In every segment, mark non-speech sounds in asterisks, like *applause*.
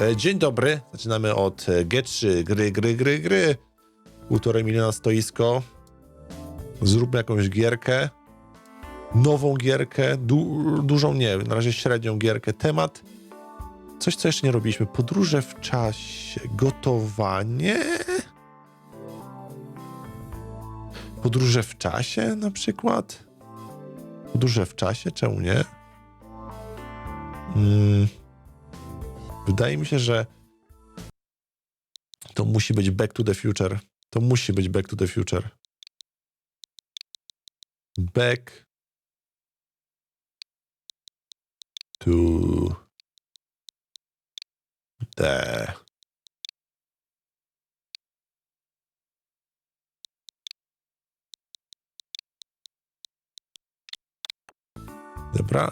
E, Dzień dobry. Zaczynamy od e, G3. Gry, gry, gry, gry. Półtorej miliona stoisko. Zróbmy jakąś gierkę. Nową gierkę. Du dużą nie, na razie średnią gierkę. Temat. Coś, co jeszcze nie robiliśmy. Podróże w czasie. Gotowanie. Podróże w czasie na przykład. Podróże w czasie, czemu nie? Mm. Wydaje mi się, że to musi być Back to the Future. To musi być Back to the Future. Back to the Dobra,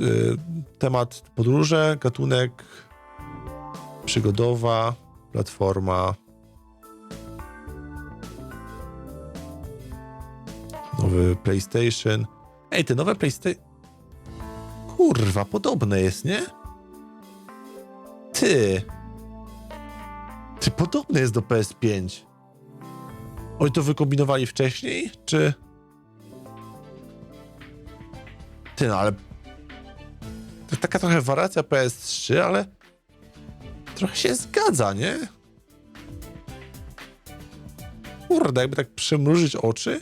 y, temat podróże, gatunek przygodowa, platforma. Nowy PlayStation. Ej, te nowe PlayStation. Kurwa, podobne jest, nie? Ty. Ty, podobne jest do PS5. Oni to wykombinowali wcześniej, czy... Ty, no ale... To taka trochę wariacja PS3, ale... Trochę się zgadza, nie? Kurde, jakby tak przymrużyć oczy...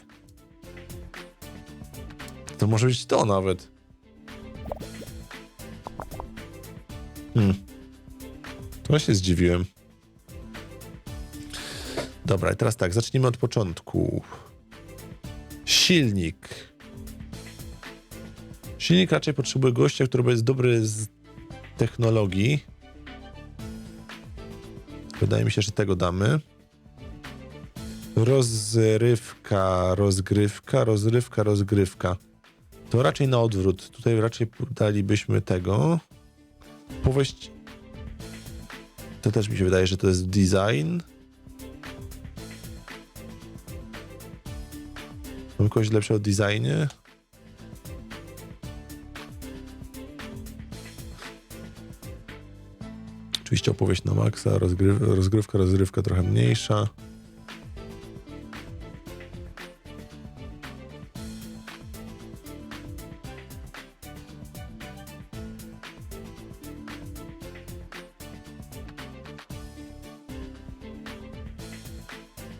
To może być to nawet. Hmm. To się zdziwiłem. Dobra, i teraz tak, zacznijmy od początku. Silnik. Silnik raczej potrzebuje gościa, który jest dobry z technologii. Wydaje mi się, że tego damy. Rozrywka, rozgrywka, rozrywka, rozgrywka. To raczej na odwrót. Tutaj raczej dalibyśmy tego. Powieść. To też mi się wydaje, że to jest design. Mam kogoś lepszego w designie? Oczywiście opowieść na maksa, rozgryw rozgrywka, rozrywka trochę mniejsza.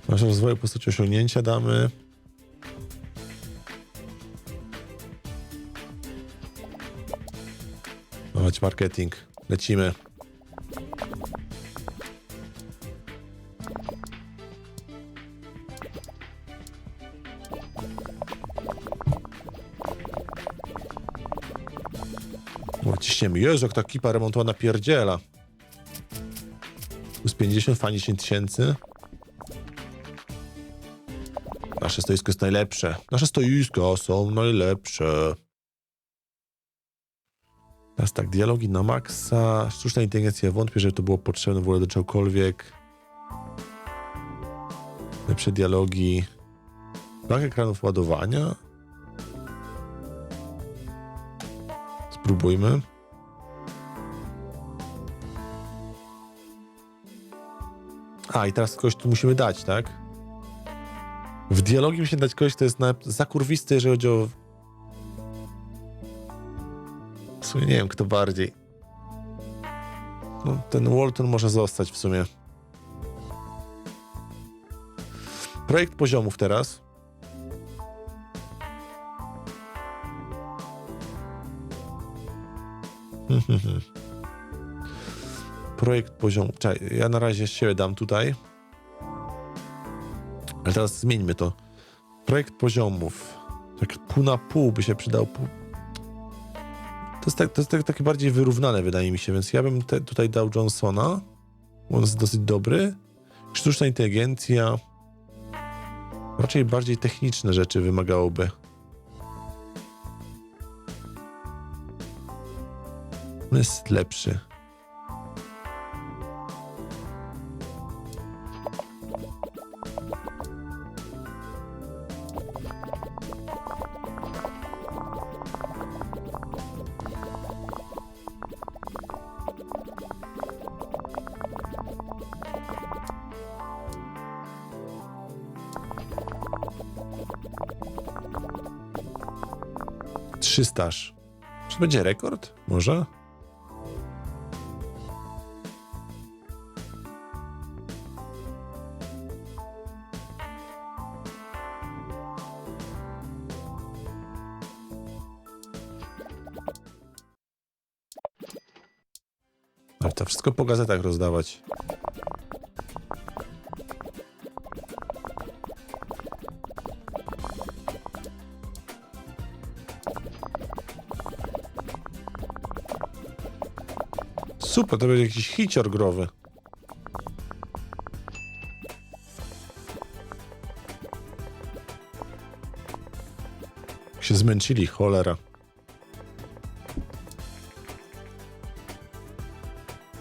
Nasz rozwoju postaci osiągnięcia damy. Chodź, marketing. Lecimy. Jezu, jak ta kipa remontowana pierdziela. Plus 50, fajnie 10 tysięcy. Nasze stoisko jest najlepsze. Nasze stoiska są najlepsze. Teraz tak, dialogi na maksa. Sztuczna inteligencja, wątpię, żeby to było potrzebne w ogóle do czegokolwiek. Lepsze dialogi. Brak ekranów ładowania. Spróbujmy. A, i teraz kogoś tu musimy dać, tak? W dialogi musimy dać kogoś, kto jest na zakurwisty, jeżeli chodzi o... W sumie nie wiem, kto bardziej. No, ten Walton może zostać w sumie. Projekt poziomów teraz. Projekt poziomów. Czekaj, ja na razie się dam tutaj. Ale teraz zmieńmy to. Projekt poziomów. Tak pół na pół by się przydał. Pół... To jest, tak, to jest tak, takie bardziej wyrównane, wydaje mi się, więc ja bym te, tutaj dał Johnsona. On jest dosyć dobry. Sztuczna inteligencja. Raczej bardziej techniczne rzeczy wymagałoby. On jest lepszy. 300 aż. Czy to będzie rekord? Może? Ale to wszystko po gazetach rozdawać. Super, to będzie jakiś hicior growy. Się zmęczyli, cholera.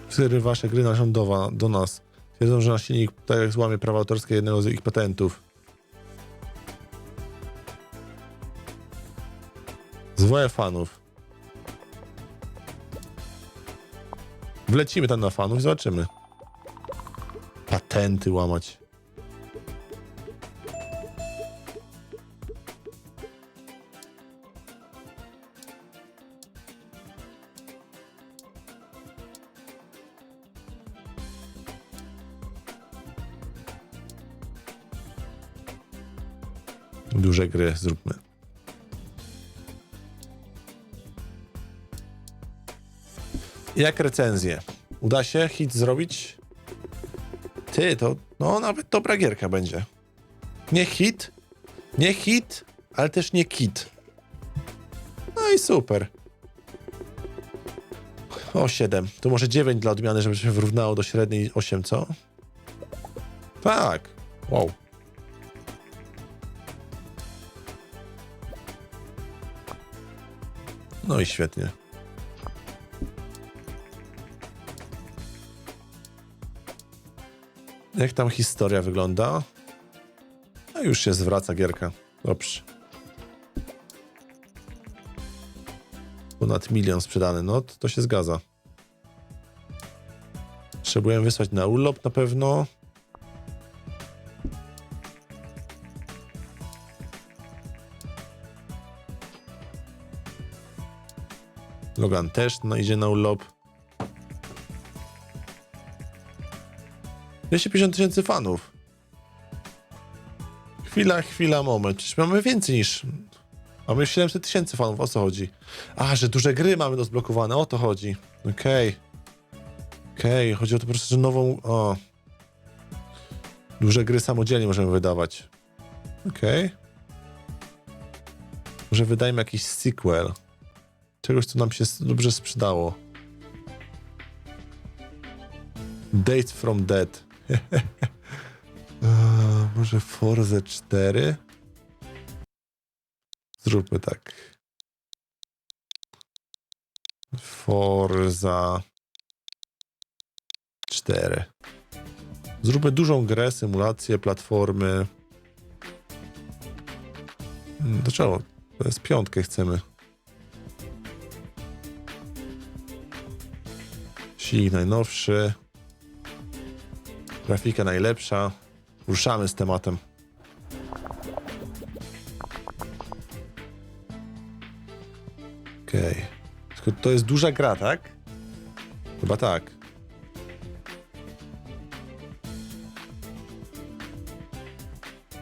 Wtedy wasze gry narządowa do nas. Twierdzą, że nasz silnik tak jak złamie prawa autorskie jednego z ich patentów. Zwoje fanów. Wlecimy tam na fanów i zobaczymy. Patenty łamać. Duże gry zróbmy. Jak recenzję? Uda się hit zrobić? Ty, to no nawet dobra gierka będzie. Nie hit, nie hit, ale też nie kit. No i super. O 7. To może 9 dla odmiany, żeby się wyrównało do średniej 8, co? Tak. Wow. No i świetnie. Jak tam historia wygląda? No już się zwraca gierka. Dobrze. Ponad milion sprzedany. No to, się zgadza. Potrzebuję wysłać na urlop na pewno. Logan też no, idzie na urlop. 250 tysięcy fanów. Chwila, chwila, moment. Przecież mamy więcej niż... Mamy 700 tysięcy fanów, o co chodzi? A, że duże gry mamy rozblokowane, o to chodzi. Okej. Okej, chodzi o to po prostu, że nową... O. Duże gry samodzielnie możemy wydawać. Okej. Może wydajmy jakiś sequel. Czegoś, co nam się dobrze sprzedało. Date from Dead. *laughs* Może Forza 4? Zróbmy tak. Forza 4. Zróbmy dużą grę, symulację, platformy. Hmm? To jest piątkę chcemy. Silnik najnowszy. Grafika najlepsza. Ruszamy z tematem. Okej. Tylko to jest duża gra, tak? Chyba tak.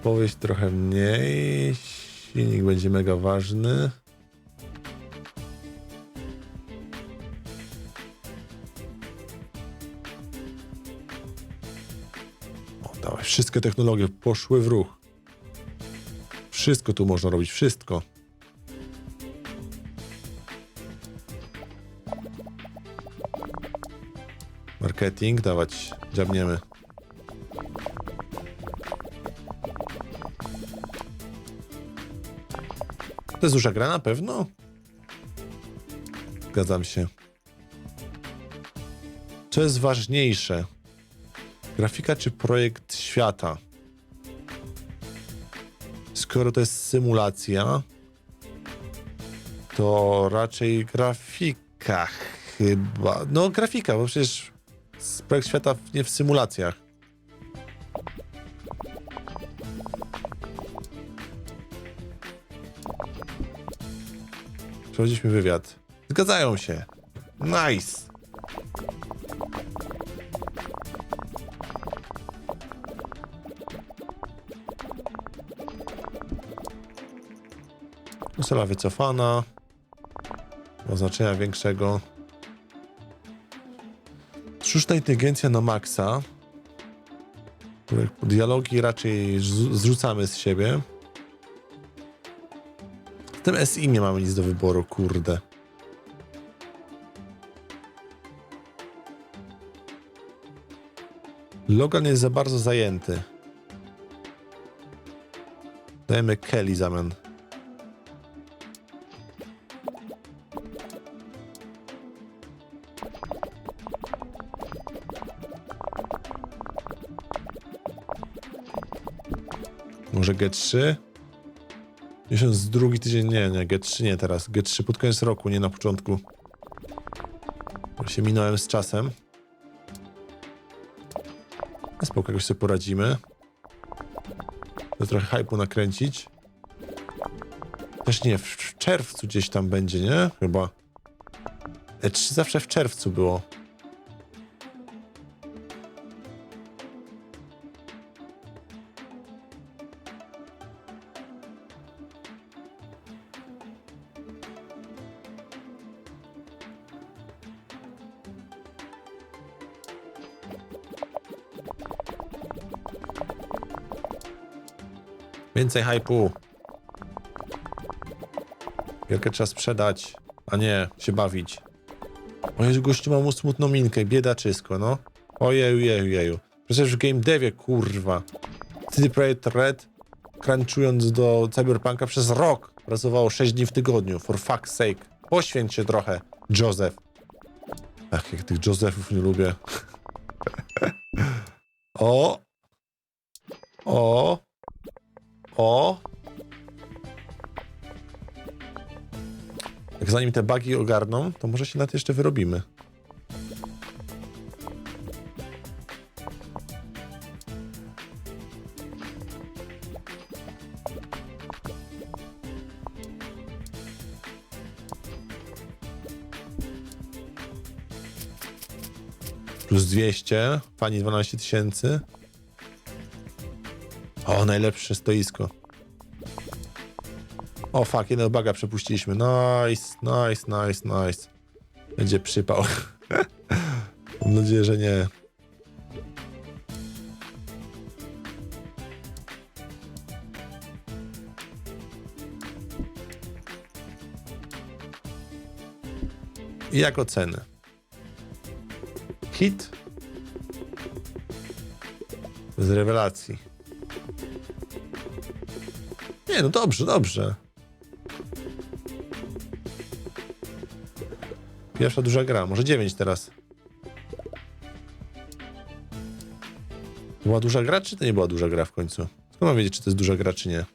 Powieść trochę mniej. Silnik będzie mega ważny. Dawaj, wszystkie technologie poszły w ruch. Wszystko tu można robić, wszystko. Marketing, dawać, dziabniemy. To jest duża gra na pewno? Zgadzam się. Co jest ważniejsze? Grafika czy projekt świata? Skoro to jest symulacja, to raczej grafika chyba. No, grafika, bo przecież projekt świata nie w symulacjach. Przeprowadziliśmy wywiad. Zgadzają się. Nice. Konsola wycofana. Oznaczenia większego. Sztuczna inteligencja na maksa. Dialogi raczej zrzu- zrzucamy z siebie. W tym SI nie mamy nic do wyboru, kurde. Logan jest za bardzo zajęty. Dajemy Kelly zamian. Może G3? Miesiąc drugi tydzień, nie, nie, G3 nie teraz. G3 pod koniec roku, nie na początku. Bo się minąłem z czasem. A spoko, jakoś sobie poradzimy. To trochę hypu nakręcić. Też nie, w, czerwcu gdzieś tam będzie, nie? Chyba. E3 zawsze w czerwcu było. Więcej hypu. Wielkę trzeba sprzedać, a nie się bawić. O Jezu, gościu ma mu smutną minkę, biedaczysko, no. Ojeju, jeju, jeju. Przecież w game devie, kurwa. CD Projekt Red, crunchując do Cyberpunka przez rok, pracowało 6 dni w tygodniu, for fuck's sake. Poświęć się trochę, Joseph. Ach, jak tych Josephów nie lubię. *laughs* o! O! O! Jak zanim te bugi ogarną, to może się na to jeszcze wyrobimy. Plus 200, pani 12 tysięcy. O, najlepsze stoisko. O, fuck, jednego baga przepuściliśmy. Nice, nice, nice, nice. Będzie przypał. *laughs* Mam nadzieję, że nie. I jak oceny? Hit? Z rewelacji. Nie, no dobrze, dobrze. Pierwsza duża gra, może 9 teraz. Była duża gra, czy to nie była duża gra w końcu? Skąd mam wiedzieć, czy to jest duża gra, czy nie?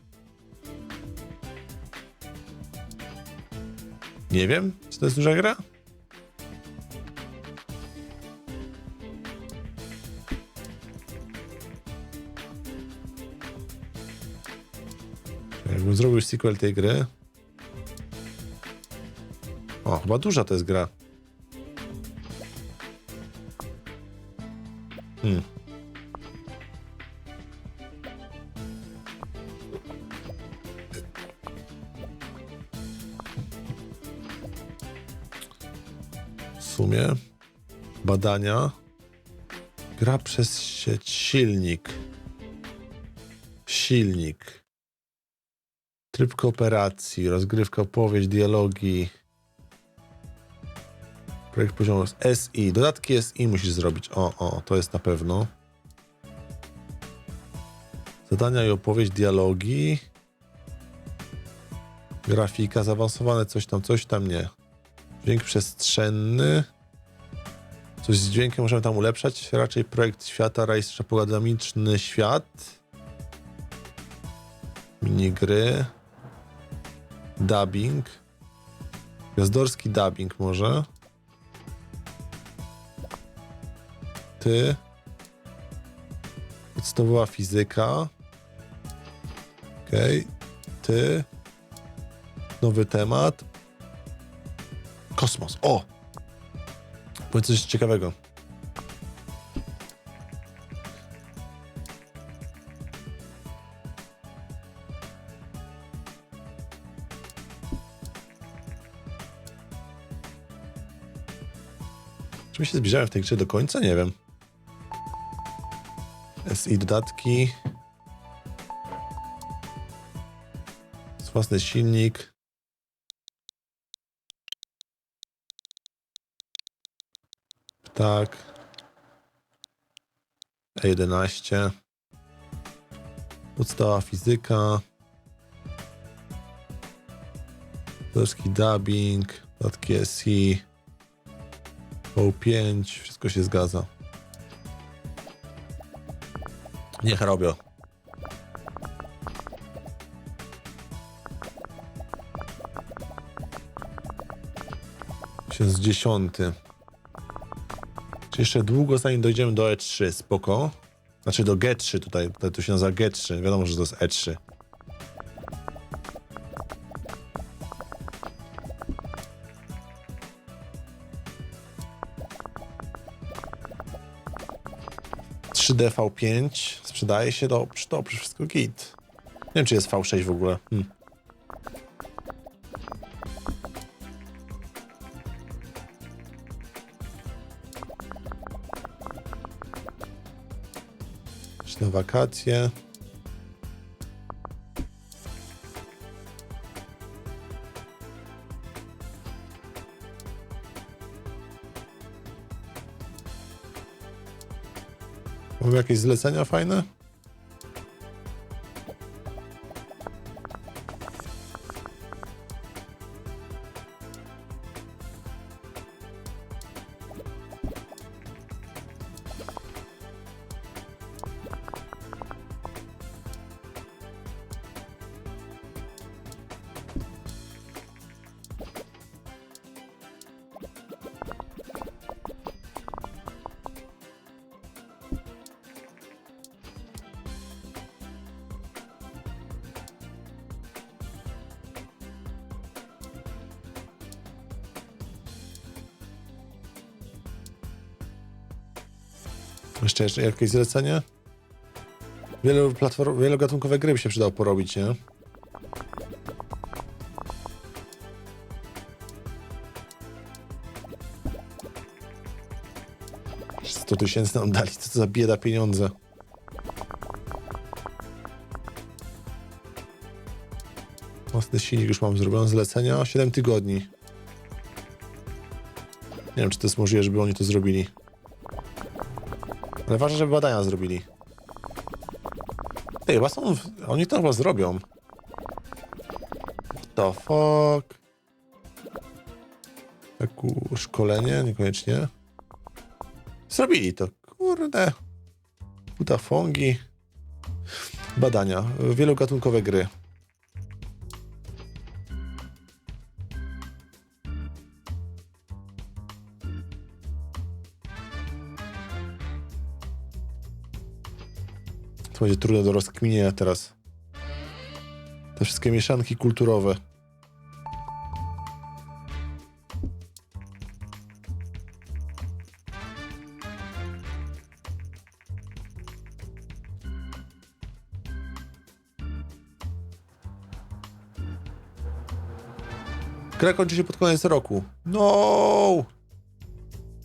Nie wiem, czy to jest duża gra? Jakbym zrobił sequel tej gry. O, chyba duża to jest gra. Hmm. W sumie badania. Gra przez sieć silnik. Silnik. Tryb kooperacji, rozgrywka, opowieść, dialogi. Projekt poziomu SI. Dodatki SI musisz zrobić. O, o, to jest na pewno. Zadania i opowieść, dialogi. Grafika, zaawansowane, coś tam, coś tam nie. Dźwięk przestrzenny. Coś z dźwiękiem możemy tam ulepszać. Raczej projekt świata, rejestr pogadamiczny świat. Minigry. Dubbing. Gwiazdorski dubbing może. Ty. Podstawowa fizyka. Okej. Ty. Nowy temat. O! Powiedz coś ciekawego. Czy my się zbliżamy w tej grze do końca? Nie wiem. SI dodatki. Własny silnik. Tak. E11. Podstawa fizyka. Polski dubbing. Dodatki SI. O5. Wszystko się zgadza. Niech robią. Ksiądz dziesiąty. Czy jeszcze długo zanim dojdziemy do E3, spoko. Znaczy do G3 tutaj, tutaj to się nazywa G3, wiadomo, że to jest E3. Trzy V5 sprzedaje się dobrze, dobrze, wszystko git. Nie wiem, czy jest V6 w ogóle. Hmm. Na wakacje. Mamy jakieś zlecenia fajne? Jeszcze, jeszcze jakieś zlecenie? Wielu platform, wielogatunkowe gry by się przydało porobić, nie? Sto tysięcy nam dali, co to za bieda pieniądze. Własny silnik już mam zrobione zlecenia. 7 tygodni. Nie wiem, czy to jest możliwe, żeby oni to zrobili. Ale ważne, żeby badania zrobili. Ej, chyba są... w- Oni to chyba zrobią. The fuck? Jaku szkolenie? Niekoniecznie. Zrobili to. Kurde. Butafongi. Badania. Wielogatunkowe gry. Będzie trudne do rozkminienia teraz. Te wszystkie mieszanki kulturowe. Gra kończy się pod koniec roku. No!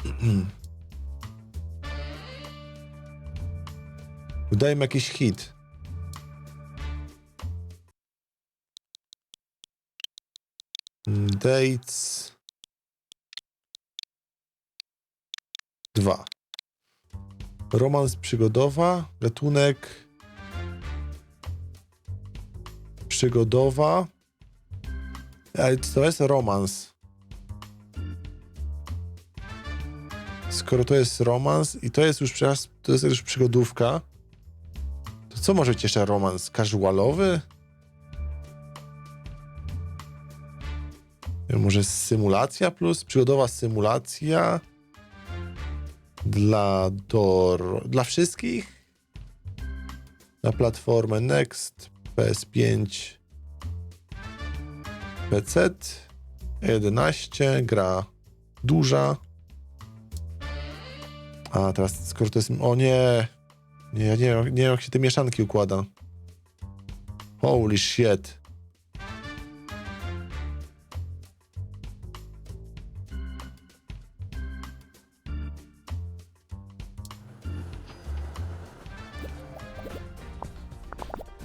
*clears throat* Dajmy jakiś hit. Dates. Dwa. Romans przygodowa. Gatunek. Przygodowa. Ale to jest romans. Skoro to jest romans i to jest już, to jest już przygodówka, co może być jeszcze romans? Casualowy? Może symulacja plus? Przygodowa symulacja? Dla, do, dla wszystkich? Na platformę Next, PS5, PC, 11, gra duża. A, teraz skoro to jest... O nie! Nie, ja nie, wiem- nie wiem jak się te mieszanki układa. Holy shit.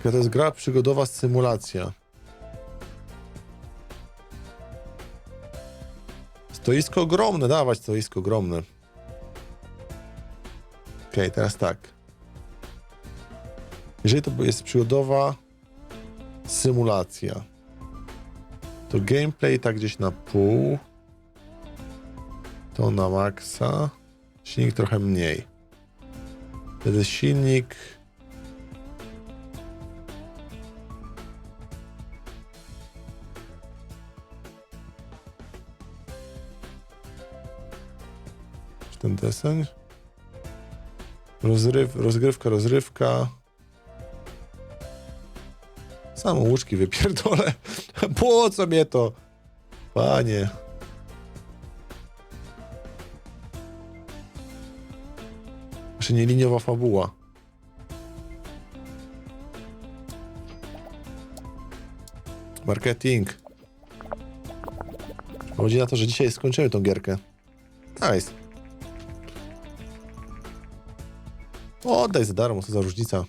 To jest gra przygodowa symulacja. Stoisko ogromne, dawać stoisko ogromne. Okej, teraz tak. Jeżeli to jest przygodowa symulacja, to gameplay tak gdzieś na pół. To na maksa. Silnik trochę mniej. Wtedy silnik. Ten deseń? Rozryw, rozgrywka, rozrywka. Samouczki wypierdolę. Po co mnie to? Panie. Jeszcze nie liniowa fabuła. Marketing. Chodzi na to, że dzisiaj skończymy tą gierkę. Nice. Oddaj za darmo, co za różnica.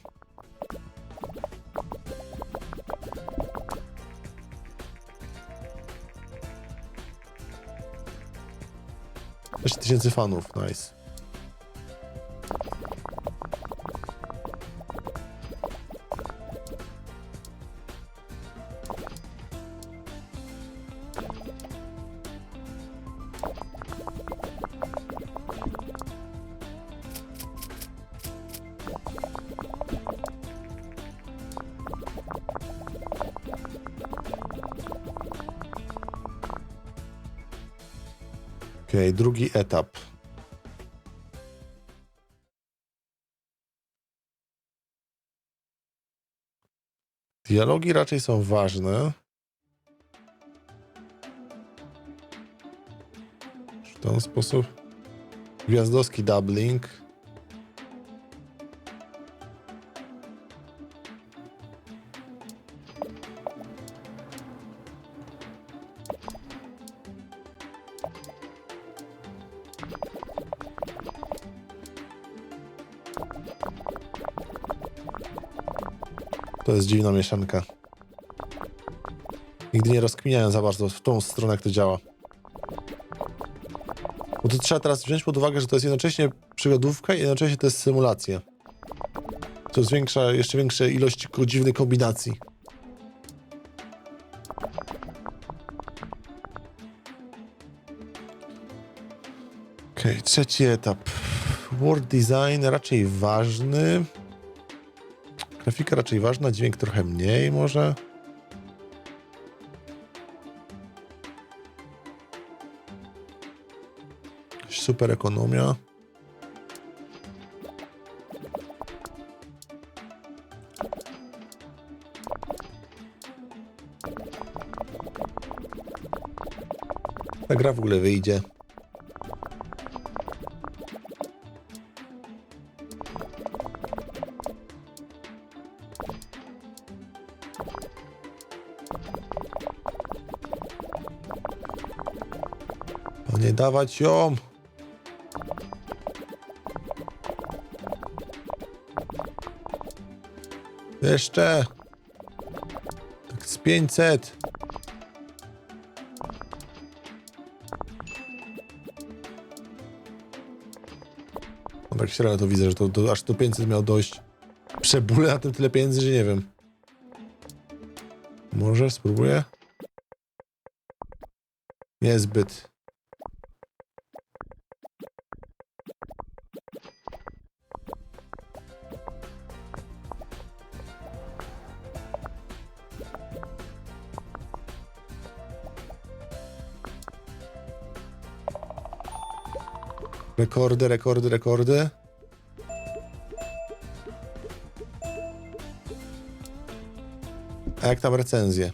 Tysięcy fanów, nice. Okej, drugi etap. Dialogi raczej są ważne. W ten sposób. Gwiazdowski doubling. To jest dziwna mieszanka. Nigdy nie rozkminiałem za bardzo w tą stronę, jak to działa. Bo to trzeba teraz wziąć pod uwagę, że to jest jednocześnie przygodówka i jednocześnie to jest symulacja. To zwiększa jeszcze większe ilości ko- dziwnych kombinacji. Okej, trzeci etap. World design raczej ważny. Grafika raczej ważna, dźwięk trochę mniej może. Super ekonomia. Ta gra w ogóle wyjdzie. Panie, dawać ją! Jeszcze! Tak z 500. No tak średnio to widzę, że to, to aż do 500 miał dojść. Przebulę na tym tyle pieniędzy, że nie wiem. Może spróbuję? Niezbyt. Rekordy, rekordy, rekordy. A jak tam recenzje?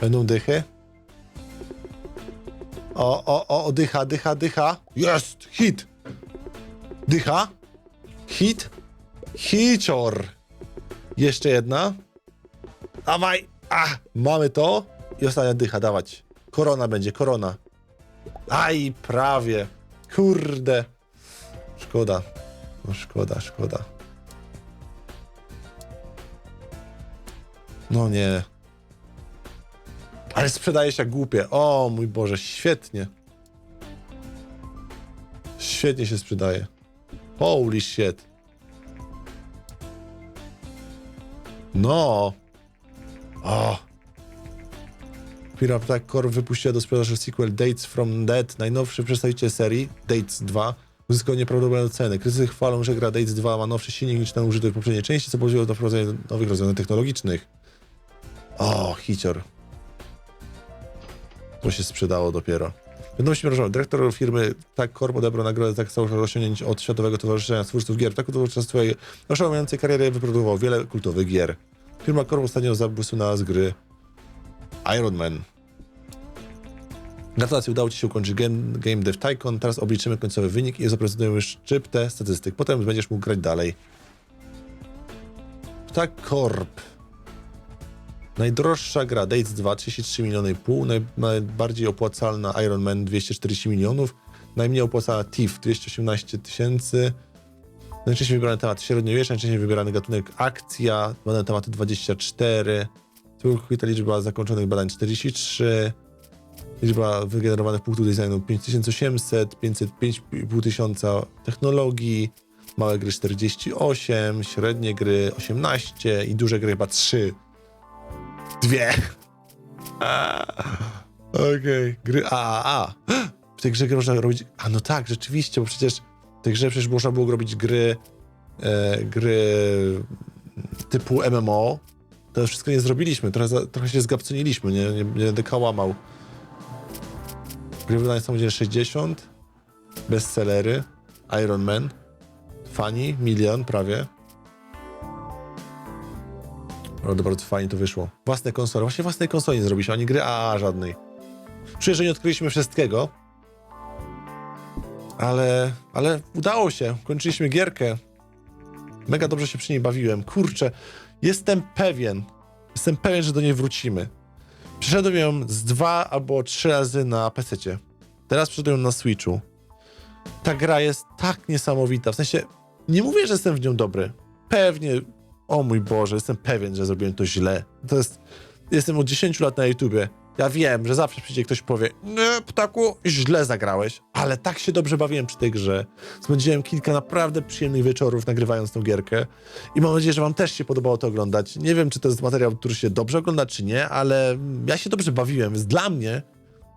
Będą dychy. O, o, o, dycha, dycha, dycha. Jest! Hit! Dycha. Hit. Hicior. Jeszcze jedna. Dawaj! A, mamy to. I ostatnia dycha, dawać. Korona będzie, korona. Aj, prawie. Kurde. Szkoda. No szkoda, szkoda. No nie. Ale sprzedaje się głupie. O mój Boże, świetnie. Świetnie się sprzedaje. Holy shit. No. O. Pirate Attack Core wypuściła do sprzedaży sequel Dates from Dead, najnowszy przedstawiciel serii, Dates 2, uzyskał nieprawdopodobne ceny. Krytycy chwalą, że gra Dates 2 ma nowszy silnik niż ten użyty w poprzedniej części, co pozwoliło na wprowadzenie nowych rozwiązań technologicznych. O, hicior. To się sprzedało dopiero. Wiadomości mrożone. Dyrektor firmy Tak Corp odebrał nagrodę tak całych osiągnięć od Światowego Towarzyszenia Twórców Gier. Tak podczas swojej osiągającej kariery wyprodukował wiele kultowych gier. Firma Corp ostatnio zabłysnęła z gry Iron Man. Gratulacje, udało Ci się ukończyć Game, game Dev Tycoon. Teraz obliczymy końcowy wynik i zaprezentujemy szczyptę statystyk. Potem będziesz mógł grać dalej. Tak Corp. Najdroższa gra Dates 2 33 miliony pół, naj, najbardziej opłacalna Iron Man 240 milionów, najmniej opłacalna Thief 218 tysięcy, najczęściej wybrany temat średniowiecze, najczęściej wybierany gatunek akcja, badane tematy 24, całkowita liczba zakończonych badań 43, liczba wygenerowanych punktów designu 5800, 505,5 tysiąca technologii, małe gry 48, średnie gry 18 i duże gry chyba 3. Dwie. *laughs* Okej, gry AAA. W tej grze można robić. A no tak, rzeczywiście, bo przecież w tej grze przecież można było robić gry. E, gry typu MMO. To wszystko nie zrobiliśmy. Trochę, trochę się zgapconiliśmy, nie, nie, nie będę kałamał. Gry wydane samodzielnie 60. Bestsellery. Iron Man. Fani, milion prawie. Bardzo, bardzo fajnie to wyszło. Własne konsole. Właśnie własnej konsoli nie zrobiliśmy, ani gry AAA żadnej. Czuję, że nie odkryliśmy wszystkiego. Ale, ale udało się. Kończyliśmy gierkę. Mega dobrze się przy niej bawiłem. Kurczę, jestem pewien, jestem pewien, że do niej wrócimy. Przeszedłem ją z dwa albo trzy razy na PC. Teraz przeszedłem na Switchu. Ta gra jest tak niesamowita. W sensie, nie mówię, że jestem w nią dobry. Pewnie o mój Boże, jestem pewien, że zrobiłem to źle. To jest. Jestem od 10 lat na YouTubie. Ja wiem, że zawsze przyjdzie ktoś i powie: Nie, ptaku, źle zagrałeś. Ale tak się dobrze bawiłem przy tej grze. Spędziłem kilka naprawdę przyjemnych wieczorów nagrywając tą gierkę. I mam nadzieję, że Wam też się podobało to oglądać. Nie wiem, czy to jest materiał, który się dobrze ogląda, czy nie, ale ja się dobrze bawiłem. Więc dla mnie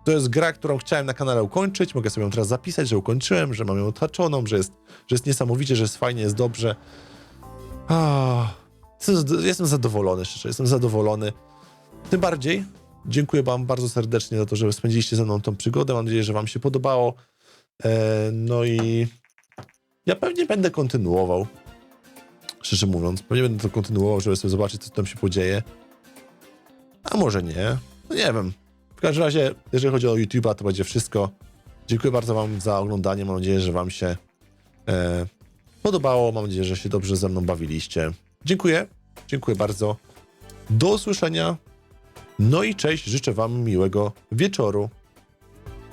to jest gra, którą chciałem na kanale ukończyć. Mogę sobie ją teraz zapisać, że ukończyłem, że mam ją otaczoną, że jest, że jest niesamowicie, że jest fajnie, jest dobrze. Jestem zadowolony, szczerze, jestem zadowolony. Tym bardziej dziękuję Wam bardzo serdecznie za to, że spędziliście ze mną tą przygodę. Mam nadzieję, że Wam się podobało. E, no i ja pewnie będę kontynuował. Szczerze mówiąc, pewnie będę to kontynuował, żeby sobie zobaczyć, co tam się podzieje. A może nie. No nie wiem. W każdym razie, jeżeli chodzi o YouTube'a, to będzie wszystko. Dziękuję bardzo Wam za oglądanie. Mam nadzieję, że Wam się e, podobało. Mam nadzieję, że się dobrze ze mną bawiliście. Dziękuję. Dziękuję bardzo. Do usłyszenia. No i cześć. Życzę Wam miłego wieczoru.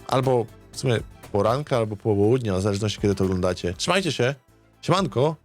Albo w sumie poranka, albo południa, w zależności kiedy to oglądacie. Trzymajcie się. Siemanko.